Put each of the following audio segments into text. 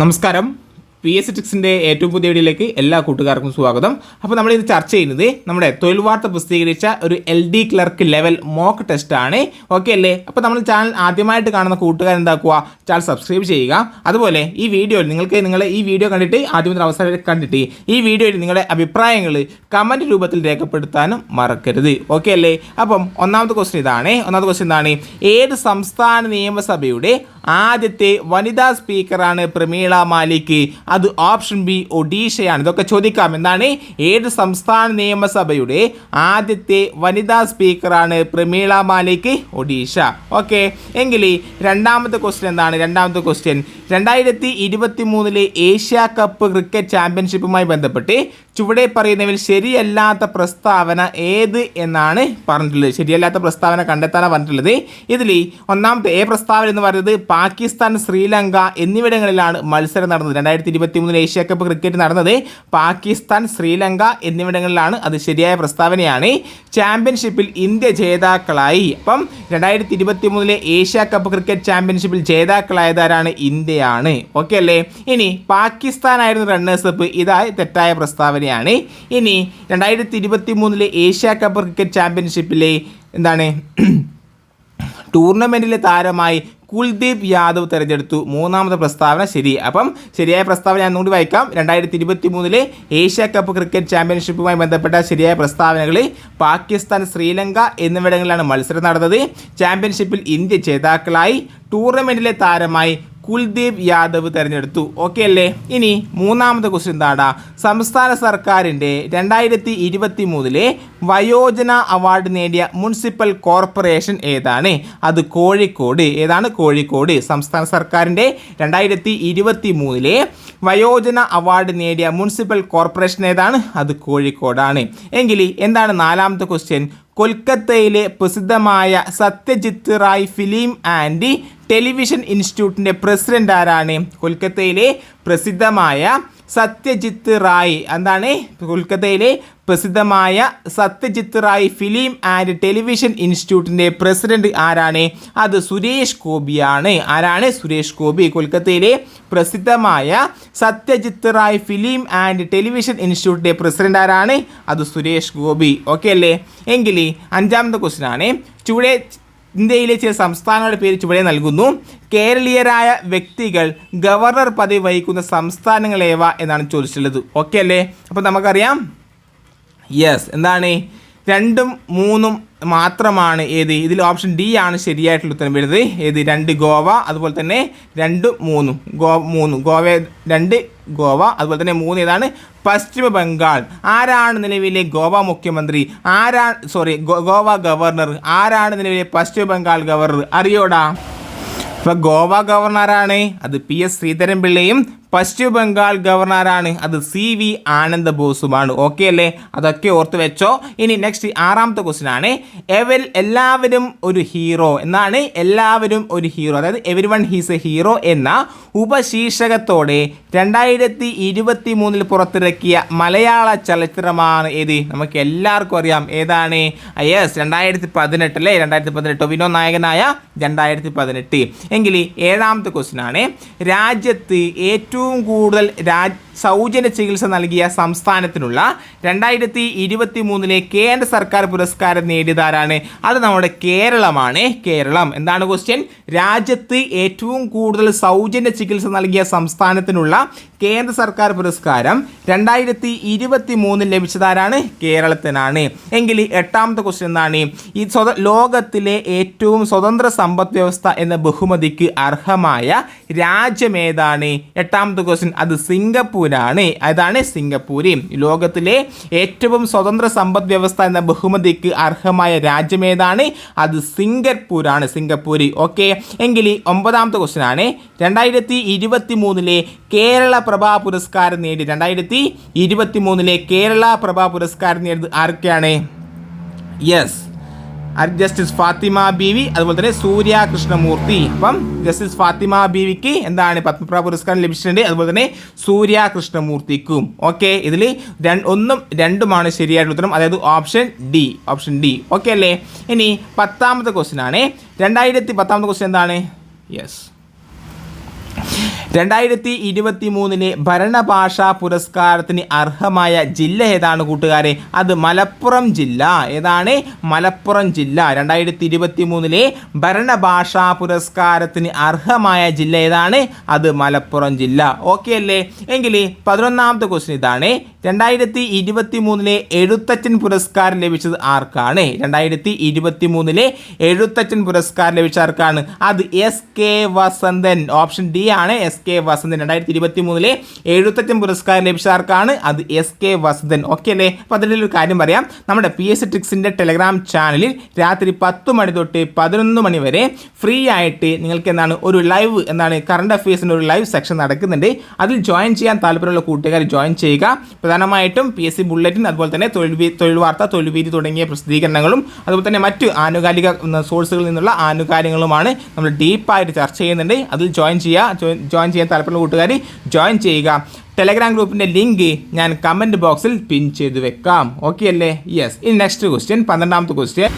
നമസ്കാരം. P S ടിക്സിന്റെ ഏറ്റവും പുതിയ വീഡിയോയിലേക്ക് എല്ലാ കൂട്ടുകാർക്കും സ്വാഗതം. അപ്പോൾ നമ്മൾ ഇത് ചർച്ച ചെയ്യുന്നത് നമ്മുടെ തൊഴിൽ വാർത്ത പ്രസിദ്ധീകരിച്ച ഒരു L D clerk level mock test ആണ്. ഓക്കെ അല്ലേ? അപ്പോൾ നമ്മൾ ചാനൽ ആദ്യമായിട്ട് കാണുന്ന കൂട്ടുകാർ എന്താക്കുക? ചാനൽ സബ്സ്ക്രൈബ് ചെയ്യുക. അതുപോലെ ഈ വീഡിയോയിൽ നിങ്ങൾക്ക് നിങ്ങൾ ഈ വീഡിയോ കണ്ടിട്ട് ആദ്യം മുതൽ കണ്ടിട്ട് ഈ വീഡിയോയിൽ നിങ്ങളുടെ അഭിപ്രായങ്ങൾ കമന്റ് രൂപത്തിൽ രേഖപ്പെടുത്താനും മറക്കരുത്. ഓക്കെ അല്ലേ? അപ്പം ഒന്നാമത്തെ ക്വസ്റ്റ്യൻ ഇതാണ്. ഒന്നാമത്തെ ക്വസ്റ്റ്യൻ എന്താണ് ഏത് സംസ്ഥാന നിയമസഭയുടെ ആദ്യത്തെ വനിതാ സ്പീക്കറാണ് പ്രമീള മാലിക്? അത് ഓപ്ഷൻ ബി ഒഡീഷയാണ് ഇതൊക്കെ ചോദിക്കാം. എന്താണ്? ഏത് സംസ്ഥാന നിയമസഭയുടെ ആദ്യത്തെ വനിതാ സ്പീക്കറാണ് പ്രമീള മാലിക്? ഒഡീഷ. ഓക്കെ എങ്കിൽ രണ്ടാമത്തെ ക്വസ്റ്റ്യൻ എന്താണ്? രണ്ടാമത്തെ ക്വസ്റ്റ്യൻ രണ്ടായിരത്തി ഇരുപത്തി മൂന്നിലെ ഏഷ്യ കപ്പ് ക്രിക്കറ്റ് ചാമ്പ്യൻഷിപ്പുമായി ബന്ധപ്പെട്ട് ചുവടെ പറയുന്നതിൽ ശരിയല്ലാത്ത പ്രസ്താവന ഏത് എന്നാണ് പറഞ്ഞിട്ടുള്ളത്. ശരിയല്ലാത്ത പ്രസ്താവന കണ്ടെത്താനാണ് പറഞ്ഞിട്ടുള്ളത്. ഇതിൽ ഒന്നാമത്തെ എ പ്രസ്താവന എന്ന് പറയുന്നത് പാകിസ്ഥാൻ ശ്രീലങ്ക എന്നിവിടങ്ങളിലാണ് മത്സരം നടന്നത്. രണ്ടായിരത്തി ഇരുപത്തി മൂന്നിൽ ഏഷ്യ കപ്പ് ക്രിക്കറ്റ് നടന്നത് പാകിസ്ഥാൻ ശ്രീലങ്ക എന്നിവിടങ്ങളിലാണ്. അത് ശരിയായ പ്രസ്താവനയാണ്. ചാമ്പ്യൻഷിപ്പിൽ ഇന്ത്യ ജേതാക്കളായി. അപ്പം രണ്ടായിരത്തി ഇരുപത്തി മൂന്നിലെ ഏഷ്യ കപ്പ് ക്രിക്കറ്റ് ചാമ്പ്യൻഷിപ്പിൽ ജേതാക്കളായതാരാണ് ഇന്ത്യയാണ്. ഓക്കെ അല്ലേ? ഇനി പാകിസ്ഥാനായിരുന്നു റണ്ണേഴ്സ് അപ്പ്. ഇതായി തെറ്റായ പ്രസ്താവനയാണ്. ഇനി രണ്ടായിരത്തി ഇരുപത്തി മൂന്നിലെ ഏഷ്യ കപ്പ് ക്രിക്കറ്റ് ചാമ്പ്യൻഷിപ്പിലെ എന്താണ്? ടൂർണമെന്റിലെ താരമായി കുൽദീപ് യാദവ് തിരഞ്ഞെടുത്തു. മൂന്നാമത്തെ പ്രസ്താവന ശരി. അപ്പം ശരിയായ പ്രസ്താവന ഞാൻ ഒന്നുകൂടി വായിക്കാം. രണ്ടായിരത്തി ഇരുപത്തി മൂന്നിലെ ഏഷ്യ കപ്പ് ക്രിക്കറ്റ് ചാമ്പ്യൻഷിപ്പുമായി ബന്ധപ്പെട്ട ശരിയായ പ്രസ്താവനകളിൽ പാകിസ്ഥാൻ ശ്രീലങ്ക എന്നിവിടങ്ങളിലാണ് മത്സരം നടന്നത്. ചാമ്പ്യൻഷിപ്പിൽ ഇന്ത്യ ജേതാക്കളായി. ടൂർണമെന്റിലെ താരമായി കുൽദീപ് യാദവ് തിരഞ്ഞെടുത്തു. ഓക്കെ അല്ലേ? ഇനി മൂന്നാമത്തെ ക്വസ്റ്റ്യൻ എന്താടാ? സംസ്ഥാന സർക്കാരിന്റെ രണ്ടായിരത്തി ഇരുപത്തി മൂന്നിലെ വയോജന അവാർഡ് നേടിയ മുനിസിപ്പൽ കോർപ്പറേഷൻ ഏതാണ്? അത് കോഴിക്കോട്. ഏതാണ് കോഴിക്കോട്? സംസ്ഥാന സർക്കാരിന്റെ രണ്ടായിരത്തി ഇരുപത്തി മൂന്നിലെ വയോജന അവാർഡ് നേടിയ മുനിസിപ്പൽ കോർപ്പറേഷൻ ഏതാണ്? അത് കോഴിക്കോടാണ്. എങ്കിൽ എന്താണ് നാലാമത്തെ ക്വസ്റ്റ്യൻ കൊൽക്കത്തയിലെ പ്രസിദ്ധമായ Satyajit Ray film and television ഇൻസ്റ്റിറ്റ്യൂട്ടിന്റെ പ്രസിഡന്റ് ആരാണ് കൊൽക്കത്തയിലെ പ്രസിദ്ധമായ സത്യജിത്ത് റായ്. എന്താണ്? കൊൽക്കത്തയിലെ പ്രസിദ്ധമായ Satyajit Ray film and television ഇൻസ്റ്റിറ്റ്യൂട്ടിന്റെ പ്രസിഡന്റ് ആരാണ്? അത് സുരേഷ് ഗോപിയാണ്. ആരാണ് സുരേഷ് ഗോപി? കൊൽക്കത്തയിലെ പ്രസിദ്ധമായ Satyajit Ray film and television ഇൻസ്റ്റിറ്റ്യൂട്ടിന്റെ പ്രസിഡന്റ് ആരാണ്? അത് സുരേഷ് ഗോപി. ഓക്കെ അല്ലേ? എങ്കിൽ അഞ്ചാമത്തെ ക്വസ്റ്റ്യൻ ആണ്. ചുവടെ ഇന്ത്യയിലെ ചില സംസ്ഥാനങ്ങളുടെ പേര് ചുവടെ നൽകുന്നു. കേരളീയരായ വ്യക്തികൾ ഗവർണർ പദവി വഹിക്കുന്ന സംസ്ഥാനങ്ങളേവ എന്നാണ് ചോദിച്ചിട്ടുള്ളത്. ഓക്കെ അല്ലേ? അപ്പോൾ നമുക്കറിയാം. യെസ് എന്താണ്? രണ്ടും മൂന്നും മാത്രമാണ് ഏത്? ഇതിൽ ഓപ്ഷൻ ഡി ആണ് ശരിയായിട്ടുള്ള ഉത്തരം വരുന്നത്. ഏത്? രണ്ട് ഗോവ അതുപോലെ തന്നെ രണ്ട് മൂന്നും. ഗോ മൂന്ന്. ഗോവ രണ്ട് ഗോവ അതുപോലെ തന്നെ മൂന്ന് ഏതാണ്? പശ്ചിമ ബംഗാൾ. ആരാണ് നിലവിലെ ഗോവ മുഖ്യമന്ത്രി? ആരാണ് സോറി ഗോവ ഗവർണർ. ആരാണ് നിലവിലെ പശ്ചിമ ബംഗാൾ ഗവർണർ? അറിയോടാ. ഇപ്പം ഗോവ ഗവർണറാണ് അത് പി എസ് ശ്രീധരൻപിള്ളയും പശ്ചിമ ബംഗാൾ ഗവർണറാണ് അത് സി വി ആനന്ദ ബോസുമാണ്. ഓക്കെ അല്ലേ? അതൊക്കെ ഓർത്ത് വെച്ചോ. ഇനി നെക്സ്റ്റ് ആറാമത്തെ ക്വസ്റ്റ്യൻ ആണ്. എവൽ എല്ലാവരും ഒരു ഹീറോ എന്നാണ് എല്ലാവരും ഒരു ഹീറോ അതായത് everyone he's a hero എന്ന ഉപശീർഷകത്തോടെ രണ്ടായിരത്തി ഇരുപത്തി മൂന്നിൽ പുറത്തിറക്കിയ മലയാള ചലച്ചിത്രമാണ് ഏത്? നമുക്ക് എല്ലാവർക്കും അറിയാം. ഏതാണ്? യെസ് രണ്ടായിരത്തി പതിനെട്ട് അല്ലേ? രണ്ടായിരത്തി പതിനെട്ട് വിനോദ് നായകനായ രണ്ടായിരത്തി പതിനെട്ട് എങ്കിൽ ഏഴാമത്തെ ക്വസ്റ്റ്യൻ ആണ്. രാജ്യത്ത് ഏറ്റവും കൂടുതൽ രാജ് സൗജന്യ ചികിത്സ നൽകിയ സംസ്ഥാനത്തിനുള്ള രണ്ടായിരത്തി ഇരുപത്തി മൂന്നിലെ കേന്ദ്ര സർക്കാർ പുരസ്കാരം നേടിയതാരാണ്? അത് നമ്മുടെ കേരളമാണ്. കേരളം. എന്താണ് ക്വസ്റ്റ്യൻ രാജ്യത്ത് ഏറ്റവും കൂടുതൽ സൗജന്യ ചികിത്സ നൽകിയ സംസ്ഥാനത്തിനുള്ള കേന്ദ്ര സർക്കാർ പുരസ്കാരം രണ്ടായിരത്തി ഇരുപത്തി മൂന്നിൽ ലഭിച്ചതാരാണ്? കേരളത്തിനാണ്. എങ്കിൽ എട്ടാമത്തെ ക്വസ്റ്റ്യൻ എന്താണ്? ഈ സ്വത ലോകത്തിലെ ഏറ്റവും സ്വതന്ത്ര സമ്പദ് വ്യവസ്ഥ എന്ന ബഹുമതിക്ക് അർഹമായ രാജ്യമേതാണ് എട്ടാമത്തെ ക്വസ്റ്റ്യൻ അത് സിംഗപ്പൂരാണ്. അതാണ് സിംഗപ്പൂര്. ലോകത്തിലെ ഏറ്റവും സ്വതന്ത്ര സമ്പദ് വ്യവസ്ഥ എന്ന ബഹുമതിക്ക് അർഹമായ രാജ്യം ഏതാണ്? അത് സിംഗപ്പൂരാണ് സിംഗപ്പൂര്. ഓക്കെ? എങ്കിൽ ഒമ്പതാമത്തെ ക്വസ്റ്റ്യൻ ആണ് രണ്ടായിരത്തി ഇരുപത്തി മൂന്നിലെ കേരള പ്രഭാ പുരസ്കാരം നേടി. രണ്ടായിരത്തി ഇരുപത്തി മൂന്നിലെ കേരള പ്രഭാ പുരസ്കാരം നേടിയത് ആർക്കെയാണ് യെസ്. ജസ്റ്റിസ് ഫാത്തിമ ബീവി അതുപോലെ തന്നെ സൂര്യ കൃഷ്ണമൂർത്തി അപ്പം ജസ്റ്റിസ് ഫാത്തിമ ബീവിക്ക് എന്താണ് പത്മപ്രഭ പുരസ്കാരം ലഭിച്ചിട്ടുണ്ട്? അതുപോലെ തന്നെ സൂര്യ കൃഷ്ണമൂർത്തിക്കും ഓക്കെ ഇതിൽ ഒന്നും രണ്ടുമാണ് ശരിയായിട്ടുള്ള ഉത്തരം. അതായത് option D option D okay അല്ലേ? ഇനി പത്താമത്തെ ക്വസ്റ്റ്യൻ ആണ്. രണ്ടായിരത്തി പത്താമത്തെ ക്വസ്റ്റ്യൻ എന്താണ്? യെസ് രണ്ടായിരത്തി ഇരുപത്തി മൂന്നിലെ ഭരണഭാഷാ പുരസ്കാരത്തിന് അർഹമായ ജില്ല ഏതാണ് കൂട്ടുകാരെ? അത് മലപ്പുറം ജില്ല. ഏതാണ്? മലപ്പുറം ജില്ല. രണ്ടായിരത്തി ഇരുപത്തി മൂന്നിലെ ഭരണഭാഷാ പുരസ്കാരത്തിന് അർഹമായ ജില്ല ഏതാണ്? അത് മലപ്പുറം ജില്ല. ഓക്കെ അല്ലേ? എങ്കിൽ പതിനൊന്നാമത്തെ ക്വസ്റ്റ്യൻ ഇതാണ്. രണ്ടായിരത്തി ഇരുപത്തി മൂന്നിലെ എഴുത്തച്ഛൻ പുരസ്കാരം ലഭിച്ചത് ആർക്കാണ്? രണ്ടായിരത്തി ഇരുപത്തി മൂന്നിലെ എഴുത്തച്ഛൻ പുരസ്കാരം ലഭിച്ച ആർക്കാണ്? അത് S K Vasanthan. Option D ആണ്. എസ് കെ വസന്തൻ രണ്ടായിരത്തി ഇരുപത്തി മൂന്നിലെ എഴുത്തച്ഛൻ പുരസ്കാരം ലഭിച്ച ആർക്കാണ് അത് എസ് കെ വസന്തൻ ഓക്കെ അല്ലേ? അപ്പോൾ ഒരു കാര്യം പറയാം. നമ്മുടെ പി എസ് ട്രിക്സിന്റെ ടെലഗ്രാം ചാനലിൽ രാത്രി പത്ത് മണി തൊട്ട് പതിനൊന്ന് മണി വരെ ഫ്രീ ആയിട്ട് നിങ്ങൾക്ക് എന്താണ്? ഒരു ലൈവ് എന്താണ്? കറണ്ട് അഫയേഴ്സിന്റെ ഒരു ലൈവ് സെക്ഷൻ നടക്കുന്നുണ്ട്. അതിൽ ജോയിൻ ചെയ്യാൻ താല്പര്യമുള്ള കൂട്ടുകാർ ജോയിൻ ചെയ്യുക. പ്രധാനമായിട്ടും പി എസ് സി ബുള്ളറ്റിൻ അതുപോലെ തന്നെ തൊഴിൽ തൊഴിൽ വാർത്ത തൊഴിൽ വീതി തുടങ്ങിയ പ്രസിദ്ധീകരണങ്ങളും അതുപോലെ തന്നെ മറ്റ് ആനുകാലിക സോഴ്സുകളിൽ നിന്നുള്ള ആനുകാലികങ്ങളുമാണ് നമ്മൾ ഡീപ്പായിട്ട് ചർച്ച ചെയ്യുന്നുണ്ട്. അതിൽ ജോയിൻ ചെയ്യുക ജോയിൻ- ജോയിൻ ചെയ്യാൻ താല്പര്യമുള്ള കൂട്ടുകാർ ജോയിൻ ചെയ്യുക. ടെലഗ്രാം ഗ്രൂപ്പിന്റെ ലിങ്ക് ഞാൻ കമന്റ് ബോക്സിൽ പിൻ ചെയ്ത് വെക്കാം. ഓക്കെ അല്ലേ? യെസ് ഇനി നെക്സ്റ്റ് ക്വസ്റ്റ്യൻ പന്ത്രണ്ടാമത്തെ ക്വസ്റ്റ്യൻ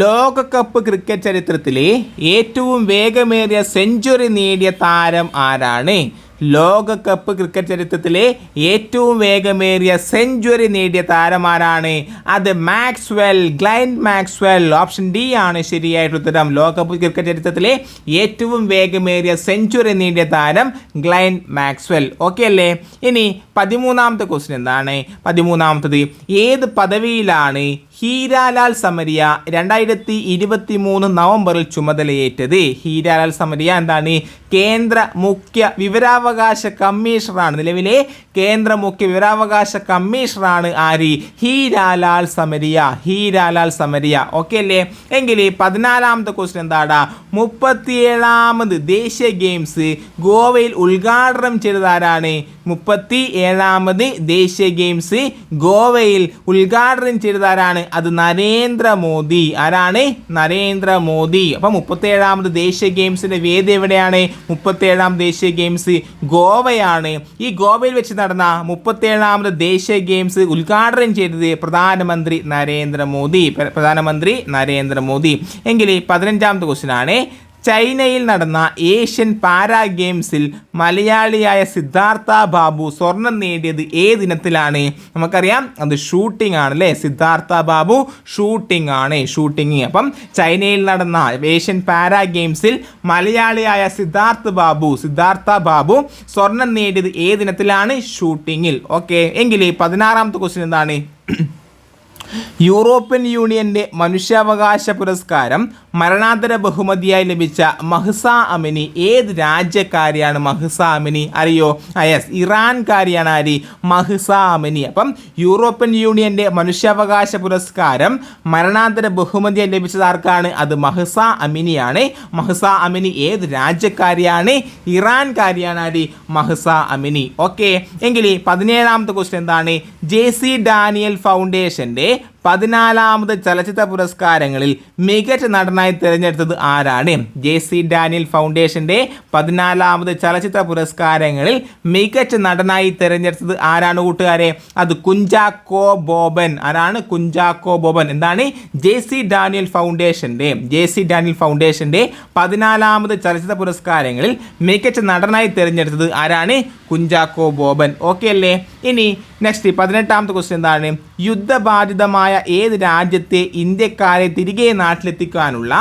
ലോകകപ്പ് ക്രിക്കറ്റ് ചരിത്രത്തിലെ ഏറ്റവും വേഗമേറിയ സെഞ്ചുറി നേടിയ താരം ആരാണ്? ലോകകപ്പ് ക്രിക്കറ്റ് ചരിത്രത്തിലെ ഏറ്റവും വേഗമേറിയ സെഞ്ചുറി നേടിയ താരമാരാണ്. അത് Maxwell Glenn Maxwell. Option D ആണ് ശരിയായിട്ടുള്ള ഉത്തരം. ലോകകപ്പ് ക്രിക്കറ്റ് ചരിത്രത്തിലെ ഏറ്റവും വേഗമേറിയ സെഞ്ചുറി നേടിയ താരം ഗ്ലൈൻ മാക്സ്വെൽ. ഓക്കെ അല്ലേ? ഇനി പതിമൂന്നാമത്തെ ക്വസ്റ്റ്യൻ എന്താണ്? പതിമൂന്നാമത്തത് ഏത് പദവിയിലാണ് ഹീരാലാൽ സമരിയ രണ്ടായിരത്തി ഇരുപത്തി മൂന്ന് നവംബറിൽ ചുമതലയേറ്റത്? ഹീരാലാൽ സമരിയ എന്താണ്? കേന്ദ്ര മുഖ്യ വിവരാവകാശ കമ്മീഷണറാണ് നിലവിലെ കേന്ദ്ര മുഖ്യ വിവരാവകാശ കമ്മീഷണറാണ് ആരി? ഹീരാലാൽ സമരിയ. ഹീരാലാൽ സമരിയ. ഓക്കെ അല്ലേ? എങ്കിൽ പതിനാലാമത്തെ ക്വസ്റ്റ്യൻ എന്താടാ? മുപ്പത്തിയേഴാമത് ദേശീയ ഗെയിംസ് ഗോവയിൽ ഉദ്ഘാടനം ചെയ്തതാരാണ് മുപ്പത്തി ഏഴാമത് ദേശീയ ഗെയിംസ് ഗോവയിൽ ഉദ്ഘാടനം ചെയ്തതാരാണ്? അത് നരേന്ദ്രമോദി. ആരാണ്? നരേന്ദ്രമോദി. അപ്പം മുപ്പത്തേഴാമത് ദേശീയ ഗെയിംസിന്റെ വേദി എവിടെയാണ്? മുപ്പത്തേഴാം ദേശീയ ഗെയിംസ് ഗോവയാണ്. ഈ ഗോവയിൽ വെച്ച് നടന്ന മുപ്പത്തേഴാമത് ദേശീയ ഗെയിംസ് ഉദ്ഘാടനം ചെയ്തത് പ്രധാനമന്ത്രി നരേന്ദ്രമോദി. പ്ര- പ്രധാനമന്ത്രി നരേന്ദ്രമോദി. എങ്കിൽ പതിനഞ്ചാമത്തെ ക്വസ്റ്റ്യൻ ആണ്. ചൈനയിൽ നടന്ന ഏഷ്യൻ പാരാ ഗെയിംസിൽ മലയാളിയായ സിദ്ധാർത്ഥ ബാബു സ്വർണം നേടിയത് ഏത് ഇനത്തിലാണ് നമുക്കറിയാം അത് ഷൂട്ടിംഗ് ആണ് അല്ലേ? സിദ്ധാർത്ഥ ബാബു ഷൂട്ടിംഗ് ആണ് ഷൂട്ടിംഗ്. അപ്പം ചൈനയിൽ നടന്ന ഏഷ്യൻ പാരാ ഗെയിംസിൽ മലയാളിയായ സിദ്ധാർത്ഥ ബാബു സിദ്ധാർത്ഥ ബാബു സ്വർണം നേടിയത് ഏത് ഇനത്തിലാണ് ഷൂട്ടിങ്ങിൽ ഓക്കെ എങ്കിൽ പതിനാറാമത്തെ ക്വസ്റ്റ്യൻ എന്താണ്? യൂറോപ്യൻ യൂണിയന്റെ മനുഷ്യാവകാശ പുരസ്കാരം മരണാന്തര ബഹുമതിയായി ലഭിച്ച മഹ്സ അമിനി ഏത് രാജ്യക്കാരിയാണ് മഹ്സ അമിനി? അറിയോ? യെസ് ഇറാൻകാരിയാണ് ആര്? മഹ്സ അമിനി. അപ്പം യൂറോപ്യൻ യൂണിയന്റെ മനുഷ്യാവകാശ പുരസ്കാരം മരണാന്തര ബഹുമതിയായി ലഭിച്ചത് ആർക്കാണ്? അത് മഹ്സ അമിനിയാണ്. മഹ്സ അമിനി ഏത് രാജ്യക്കാരിയാണ്? ഇറാൻകാരിയാണ് ആര്? മഹ്സ അമിനി. ഓക്കെ എങ്കിൽ പതിനേഴാമത്തെ ക്വസ്റ്റ്യൻ എന്താണ്? ജെ സി ഡാനിയൽ ഫൗണ്ടേഷന്റെ പതിനാലാമത് ചലച്ചിത്ര പുരസ്കാരങ്ങളിൽ മികച്ച നടനായി തിരഞ്ഞെടുത്തത് ആരാണ്? ജെ സി ഡാനിയൽ ഫൗണ്ടേഷന്റെ പതിനാലാമത് ചലച്ചിത്ര പുരസ്കാരങ്ങളിൽ മികച്ച നടനായി തിരഞ്ഞെടുത്തത് ആരാണ് കൂട്ടുകാരെ? അത് കുഞ്ചാക്കോ ബോബൻ. ആരാണ് കുഞ്ചാക്കോ ബോബൻ? എന്താണ്? ജെ സി ഡാനിയൽ ഫൗണ്ടേഷന്റെ ജെ സി ഡാനിയൽ ഫൗണ്ടേഷന്റെ പതിനാലാമത് ചലച്ചിത്ര പുരസ്കാരങ്ങളിൽ മികച്ച നടനായി തിരഞ്ഞെടുത്തത് ആരാണ്? കുഞ്ചാക്കോ ബോബൻ. ഓക്കെ അല്ലേ? ഇനി നെക്സ്റ്റ് പതിനെട്ടാമത്തെ ക്വസ്റ്റ്യൻ എന്താണ്? യുദ്ധബാധിതമായ ഏത് രാജ്യത്തെ ഇന്ത്യക്കാരെ തിരികെ നാട്ടിലെത്തിക്കാനുള്ള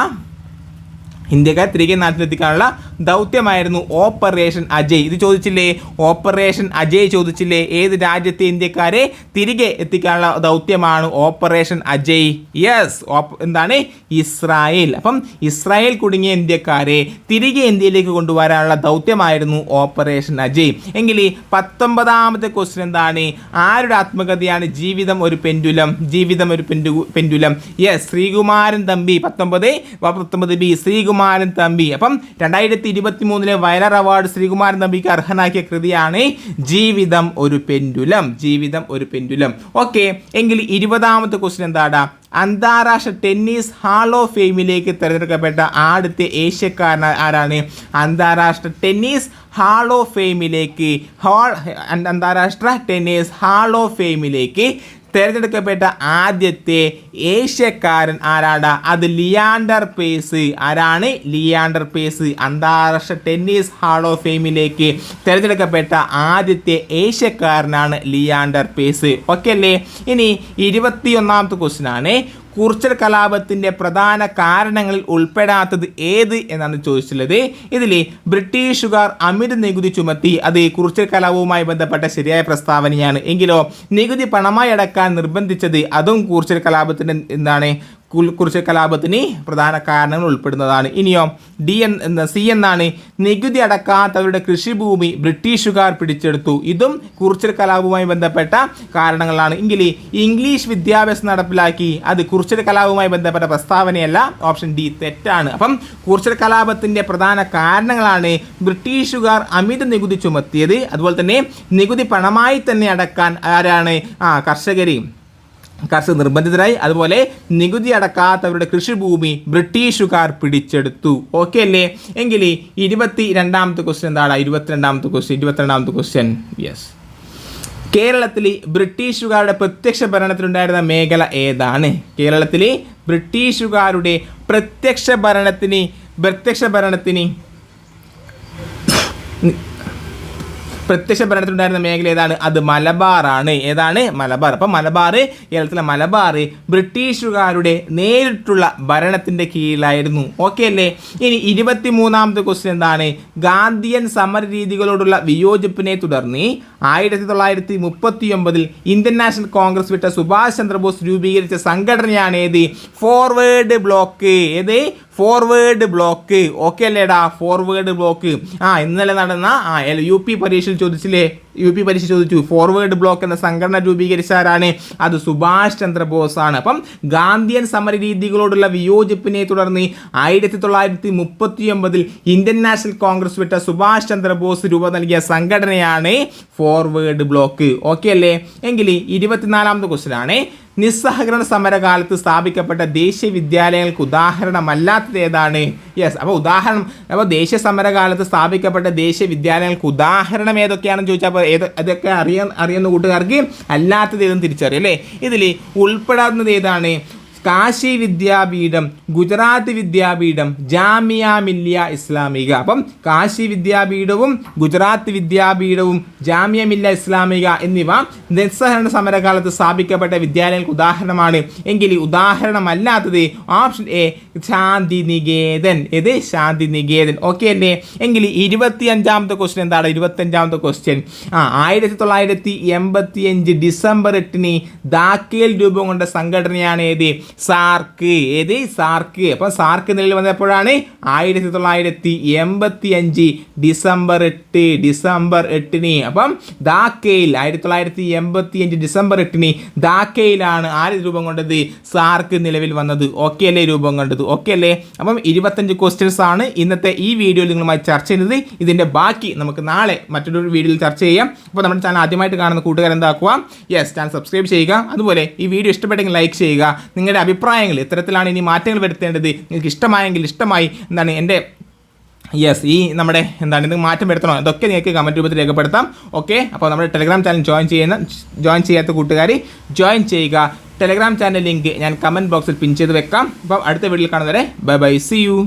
ഇന്ത്യക്കാർ തിരികെ നാട്ടിലെത്തിക്കാനുള്ള ദൗത്യമായിരുന്നു ഓപ്പറേഷൻ അജയ്. ഇത് ചോദിച്ചില്ലേ? ഓപ്പറേഷൻ അജയ് ചോദിച്ചില്ലേ? ഏത് രാജ്യത്തെ ഇന്ത്യക്കാരെ തിരികെ എത്തിക്കാനുള്ള ദൗത്യമാണ് ഓപ്പറേഷൻ അജയ്? യെസ് എന്താണ്? ഇസ്രായേൽ. അപ്പം ഇസ്രായേൽ കുടുങ്ങിയ ഇന്ത്യക്കാരെ തിരികെ ഇന്ത്യയിലേക്ക് കൊണ്ടുവരാനുള്ള ദൗത്യമായിരുന്നു ഓപ്പറേഷൻ അജയ്. എങ്കിൽ പത്തൊമ്പതാമത്തെ ക്വസ്റ്റ്യൻ എന്താണ്? ആരുടെ ആത്മകഥയാണ് ജീവിതം ഒരു പെൻഡുലം? ജീവിതം ഒരു പെൻഡു പെൻഡുലം. യെസ് ശ്രീകുമാരൻ തമ്പി. പത്തൊമ്പത് പത്തൊമ്പത് ബി. ശ്രീകുമാരൻ തമ്പി. അപ്പം രണ്ടായിരത്തി ഇരുപത്തി മൂന്നിലെ വയലാർ അവാർഡ് ശ്രീകുമാരൻ തമ്പിക്ക് അർഹനാക്കിയ കൃതിയാണ് ജീവിതം ഒരു പെൻഡുലം ജീവിതം ഒരു പെൻഡുലം. ഓക്കെ എങ്കിൽ ഇരുപതാമത്തെ ക്വസ്റ്റ്യൻ എന്താടാ? അന്താരാഷ്ട്ര ടെന്നീസ് ഹാൾ ഓഫ് ഫെയിമിലേക്ക് തിരഞ്ഞെടുക്കപ്പെട്ട ആദ്യത്തെ ഏഷ്യക്കാരൻ ആരാണ്? അന്താരാഷ്ട്ര ടെന്നീസ് ഹാൾ ഓഫ് ഫെയിമിലേക്ക് ഹാൾ അന്താരാഷ്ട്ര ടെന്നീസ് ഹാൾ ഓഫ് ഫെയിമിലേക്ക് തിരഞ്ഞെടുക്കപ്പെട്ട ആദ്യത്തെ ഏഷ്യക്കാരൻ ആരാടാ? അത് ലിയാണ്ടർ പേസ്. ആരാണ്? ലിയാണ്ടർ പേസ്. അന്താരാഷ്ട്ര ടെന്നീസ് ഹാൾ ഓഫ് ഫെയിമിലേക്ക് തിരഞ്ഞെടുക്കപ്പെട്ട ആദ്യത്തെ ഏഷ്യക്കാരനാണ് ലിയാണ്ടർ പേസ്. ഓക്കെ അല്ലേ? ഇനി ഇരുപത്തിയൊന്നാമത്തെ ക്വസ്റ്റ്യൻ ആണ്. കുർച്ചർ കലാപത്തിന്റെ പ്രധാന കാരണങ്ങളിൽ ഉൾപ്പെടാത്തത് ഏത് എന്നാണ് ചോദിച്ചിട്ടുള്ളത്. ഇതിൽ ബ്രിട്ടീഷുകാർ അമിത നികുതി ചുമത്തി അത് കുർച്ചർ കലാപവുമായി ബന്ധപ്പെട്ട ശരിയായ പ്രസ്താവനയാണ്. എങ്കിലോ നികുതി പണമായി അടക്കാൻ നിർബന്ധിച്ചത് അതും കുർച്ചർ കലാപത്തിന്റെ എന്താണ് കുറിച്ച് കലാപത്തിന് പ്രധാന കാരണങ്ങൾ ഉൾപ്പെടുന്നതാണ്. ഇനിയോ ഡി എന്ന സി എന്നാണ് നികുതി അടക്കാത്തവരുടെ കൃഷിഭൂമി ബ്രിട്ടീഷുകാർ പിടിച്ചെടുത്തു. ഇതും കുറിച്ചൽ കലാപവുമായി ബന്ധപ്പെട്ട കാരണങ്ങളാണ്. എങ്കിൽ ഇംഗ്ലീഷ് വിദ്യാഭ്യാസം നടപ്പിലാക്കി അത് കുറിച്ചൽ കലാപവുമായി ബന്ധപ്പെട്ട പ്രസ്താവനയല്ല. ഓപ്ഷൻ ഡി തെറ്റാണ്. അപ്പം കുറിച്ചൽ കലാപത്തിന്റെ പ്രധാന കാരണങ്ങളാണ് ബ്രിട്ടീഷുകാർ അമിത നികുതി ചുമത്തിയത്. അതുപോലെ തന്നെ നികുതി പണമായി തന്നെ അടക്കാൻ ആരാണ്? ആ കർഷകർ കർഷകർ നിർബന്ധിതരായി. അതുപോലെ നികുതി അടക്കാത്തവരുടെ കൃഷിഭൂമി ബ്രിട്ടീഷുകാർ പിടിച്ചെടുത്തു. ഓക്കെ അല്ലേ? എങ്കിൽ ഇരുപത്തി രണ്ടാമത്തെ ക്വസ്റ്റ്യൻ എന്താണ്? ഇരുപത്തിരണ്ടാമത്തെ ക്വസ്റ്റ്യൻ ഇരുപത്തിരണ്ടാമത്തെ ക്വസ്റ്റ്യൻ യെസ് കേരളത്തിൽ ബ്രിട്ടീഷുകാരുടെ പ്രത്യക്ഷ ഭരണത്തിലുണ്ടായിരുന്ന മേഖല ഏതാണ്? കേരളത്തിൽ ബ്രിട്ടീഷുകാരുടെ പ്രത്യക്ഷ ഭരണത്തിന് പ്രത്യക്ഷ ഭരണത്തിന് പ്രത്യക്ഷ ഭരണത്തിലുണ്ടായിരുന്ന മേഖല ഏതാണ്? അത് മലബാറാണ്. ഏതാണ്? മലബാർ. അപ്പം മലബാർ കേരളത്തിലെ മലബാർ ബ്രിട്ടീഷുകാരുടെ നേരിട്ടുള്ള ഭരണത്തിന്റെ കീഴിലായിരുന്നു. ഓക്കെ അല്ലേ? ഇനി ഇരുപത്തി മൂന്നാമത്തെ ക്വസ്റ്റ്യൻ എന്താണ്? ഗാന്ധിയൻ സമര രീതികളോടുള്ള വിയോജിപ്പിനെ തുടർന്ന് ആയിരത്തി തൊള്ളായിരത്തി മുപ്പത്തി ഒമ്പതിൽ ഇന്ത്യൻ നാഷണൽ കോൺഗ്രസ് വിട്ട സുഭാഷ് ചന്ദ്രബോസ് രൂപീകരിച്ച സംഘടനയാണ് ഏത് ഫോർവേഡ് ബ്ലോക്ക്. ഏത്? ഫോർവേഡ് ബ്ലോക്ക് ഓക്കെ അല്ലേടാ? ഫോർവേഡ് ബ്ലോക്ക് ആ ഇന്നലെ നടന്ന ആ യു പി പരീക്ഷയിൽ ചോദിച്ചില്ലേ? യു പി പരീക്ഷ ചോദിച്ചു ഫോർവേഡ് ബ്ലോക്ക് എന്ന സംഘടന രൂപീകരിച്ച ആരാണ്? അത് സുഭാഷ് ചന്ദ്രബോസ് ആണ് അപ്പം ഗാന്ധിയൻ സമര രീതികളോടുള്ള വിയോജിപ്പിനെ തുടർന്ന് ആയിരത്തി തൊള്ളായിരത്തി മുപ്പത്തി ഒമ്പതിൽ ഇന്ത്യൻ നാഷണൽ കോൺഗ്രസ് വിട്ട സുഭാഷ് ചന്ദ്രബോസ് രൂപം നൽകിയ സംഘടനയാണ് ഫോർവേഡ് ബ്ലോക്ക് ഓക്കെ അല്ലേ? എങ്കിൽ ഇരുപത്തിനാലാമത്തെ ക്വസ്റ്റ്യൻ ആണ്. നിസ്സഹകരണ സമരകാലത്ത് സ്ഥാപിക്കപ്പെട്ട ദേശീയ വിദ്യാലയങ്ങൾക്ക് ഉദാഹരണമല്ലാത്തത് ഏതാണ്? യെസ് അപ്പോൾ ഉദാഹരണം അപ്പോൾ ദേശീയ സമരകാലത്ത് സ്ഥാപിക്കപ്പെട്ട ദേശീയ വിദ്യാലയങ്ങൾക്ക് ഉദാഹരണം ഏതൊക്കെയാണെന്ന് ചോദിച്ചാൽ ഏത് അതൊക്കെ അറിയാൻ അറിയുന്ന കൂട്ടുകാർക്ക് അല്ലാത്തത് ഏതെന്ന് തിരിച്ചറിയും അല്ലേ? ഇതിൽ ഉൾപ്പെടാവുന്നത് ഏതാണ്? കാശി വിദ്യാപീഠം ഗുജറാത്ത് വിദ്യാപീഠം ജാമിയ മില്ലിയ ഇസ്ലാമിക. അപ്പം കാശി വിദ്യാപീഠവും ഗുജറാത്ത് വിദ്യാപീഠവും ജാമിയ മില്ല ഇസ്ലാമിക എന്നിവ നിസ്സഹരണ സമരകാലത്ത് സ്ഥാപിക്കപ്പെട്ട വിദ്യാലയങ്ങൾക്ക് ഉദാഹരണമാണ്. എങ്കിൽ ഈ ഉദാഹരണമല്ലാത്തത് ഓപ്ഷൻ എ ശാന്തി നികേതൻ ഇത് ശാന്തി നികേതൻ ഓക്കെ അല്ലേ? എങ്കിൽ ഇരുപത്തി അഞ്ചാമത്തെ ക്വസ്റ്റ്യൻ എന്താണ്? ഇരുപത്തി അഞ്ചാമത്തെ ക്വസ്റ്റ്യൻ ആ ആയിരത്തി തൊള്ളായിരത്തി എൺപത്തി അഞ്ച് ഡിസംബർ എട്ടിന് ദാക്കേൽ രൂപം കൊണ്ട സംഘടനയാണ് ഏത്? സാർക്ക്. ഏത്? സാർക്ക്. അപ്പം സാർക്ക് നിലയിൽ വന്നപ്പോഴാണ് ആയിരത്തി തൊള്ളായിരത്തി എൺപത്തി അഞ്ച് ഡിസംബർ എട്ട് ഡിസംബർ എട്ടിന്. അപ്പം ധാക്കയിൽ ആയിരത്തി തൊള്ളായിരത്തി എൺപത്തി അഞ്ച് ഡിസംബർ എട്ടിന് ധാക്കയിലാണ് ആര് രൂപം കൊണ്ടത്? സാർക്ക് നിലവിൽ വന്നത്. ഓക്കെ അല്ലേ രൂപം കൊണ്ടത്? ഓക്കെ അല്ലേ? അപ്പം ഇരുപത്തഞ്ച് ക്വസ്റ്റ്യൻസ് ആണ് ഇന്നത്തെ ഈ വീഡിയോയിൽ നിങ്ങളുമായി ചർച്ച ചെയ്യുന്നത്. ഇതിന്റെ ബാക്കി നമുക്ക് നാളെ മറ്റൊരു വീഡിയോയിൽ ചർച്ച ചെയ്യാം. അപ്പോൾ നമ്മുടെ ചാനൽ ആദ്യമായിട്ട് കാണുന്ന കൂട്ടുകാരെന്താക്കുക യെസ് ചാനൽ സബ്സ്ക്രൈബ് ചെയ്യുക. അതുപോലെ ഈ വീഡിയോ ഇഷ്ടപ്പെട്ടെങ്കിൽ ലൈക്ക് ചെയ്യുക. നിങ്ങളുടെ അഭിപ്രായങ്ങൾ ഇത്തരത്തിലാണ് ഇനി മാറ്റങ്ങൾ വരുത്തേണ്ടത്. നിങ്ങൾക്ക് ഇഷ്ടമായെങ്കിൽ ഇഷ്ടമായി എന്താണ് എന്റെ യെസ് ഈ നമ്മുടെ എന്താണ് ഇത് മാറ്റം വരുത്തണോ? അതൊക്കെ നിങ്ങൾക്ക് കമന്റ് രൂപത്തിൽ രേഖപ്പെടുത്താം. ഓക്കെ അപ്പോൾ നമ്മുടെ ടെലഗ്രാം ചാനൽ ജോയിൻ ചെയ്യുന്ന ജോയിൻ ചെയ്യാത്ത കൂട്ടുകാരി ജോയിൻ ചെയ്യുക. ടെലഗ്രാം ചാനൽ ലിങ്ക് ഞാൻ കമന്റ് ബോക്സിൽ പിൻ ചെയ്ത് വെക്കാം. അപ്പോൾ അടുത്ത വീഡിയോയിൽ കാണുന്നവരെ ബൈ ബൈ സി യു